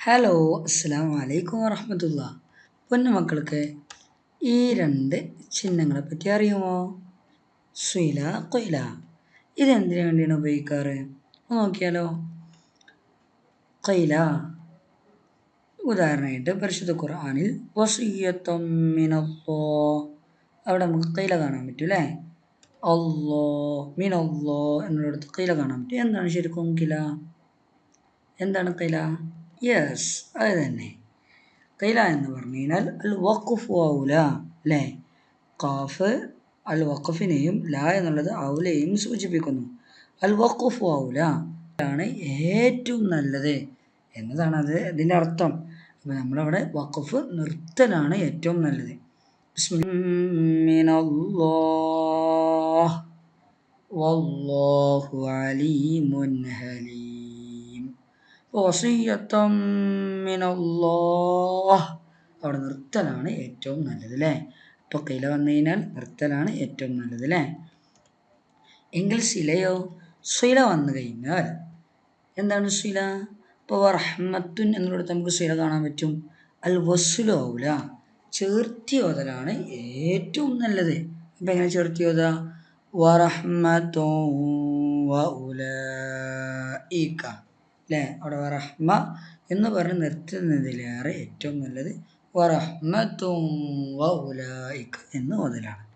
Hello അസ്സാം വലൈക്കും വറഹമത്തുള്ള. പൊന്നുമക്കൾക്ക് ഈ രണ്ട് ചിഹ്നങ്ങളെ പറ്റി അറിയുമോ? സുയില കൊയില. ഇതെന്തിനു വേണ്ടിയാണ് ഉപയോഗിക്കാറ്? നോക്കിയാലോ. കൊയില. ഉദാഹരണമായിട്ട് പരിശുദ്ധ ഖുർആാനിൽ വസീയത്തമ്മിനല്ലോ അവിടെ നമുക്ക് കൈല കാണാൻ പറ്റും അല്ലേ? അല്ലോ മിനല്ലോ എന്നുള്ളിടത്ത് കൈല കാണാൻ പറ്റും. എന്താണ് ശരിക്കും കില എന്താണ് കൈല യെസ് അത് തന്നെ. കൈല എന്ന് പറഞ്ഞു കഴിഞ്ഞാൽ അൽ വഖഫ് ഔല അല്ലേ? കാഫ് അൽ വഖഫിനെയും ല എന്നുള്ളത് ഔലയെയും സൂചിപ്പിക്കുന്നു. അൽ വഖഫ് ഔല ആണ് ഏറ്റവും നല്ലത് എന്നതാണ് അത് ഇതിന്റെ അർത്ഥം. അപ്പോൾ നമ്മളവിടെ വഖഫ് നിർത്തലാണ് ഏറ്റവും നല്ലത്. വല്ലാഹു അലീമുൻ ഹലീം. വസിയത്തം അവിടെ നിർത്തലാണ് ഏറ്റവും നല്ലത് അല്ലേ ഇപ്പോൾ കയ്യിൽ വന്നു കഴിഞ്ഞാൽ നിർത്തലാണ് ഏറ്റവും നല്ലത് അല്ലേ എങ്കിൽ ശിലയോ? ശില വന്നു കഴിഞ്ഞാൽ എന്താണ് ശില? ഇപ്പോൾ റഹ്മത്തുൻ എന്നുള്ളത് നമുക്ക് ശില കാണാൻ പറ്റും. അൽ വസുലോല ചേർത്തി ഓതലാണ് ഏറ്റവും നല്ലത്. അപ്പം എങ്ങനെ ചേർത്തി ഓതുക വറഹ്മത്തോ വ ഉലീക്ക അല്ലേ അവിടെ വറഹ്മ എന്ന് പറഞ്ഞ് നിർത്തുന്നതിലേറെ ഏറ്റവും നല്ലത് വറഹ്മത്തും എന്ന് ഓതലാണ്.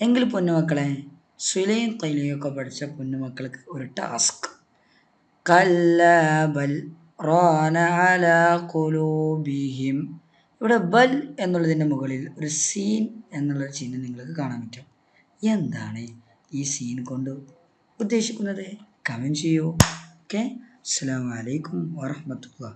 എങ്കിൽ പൊന്നുമക്കളെ സുലൈം തൈലിയൊക്കെ പഠിച്ച പൊന്നുമക്കൾക്ക് ഒരു ടാസ്ക്. കല്ലബൽ റാന അല കുലൂബിഹിം ഇവിടെ ബൽ എന്നുള്ളതിന്റെ മുകളിൽ ഒരു സീൻ എന്നുള്ള ചിഹ്നം നിങ്ങൾക്ക് കാണാൻ പറ്റും. എന്താണ് ഈ സീൻ കൊണ്ട് ഉദ്ദേശിക്കുന്നത്? കമന്റ് ചെയ്യൂ. ഓക്കെ അസ്സാം വലൈക്കും വാഹമത്തുള്ള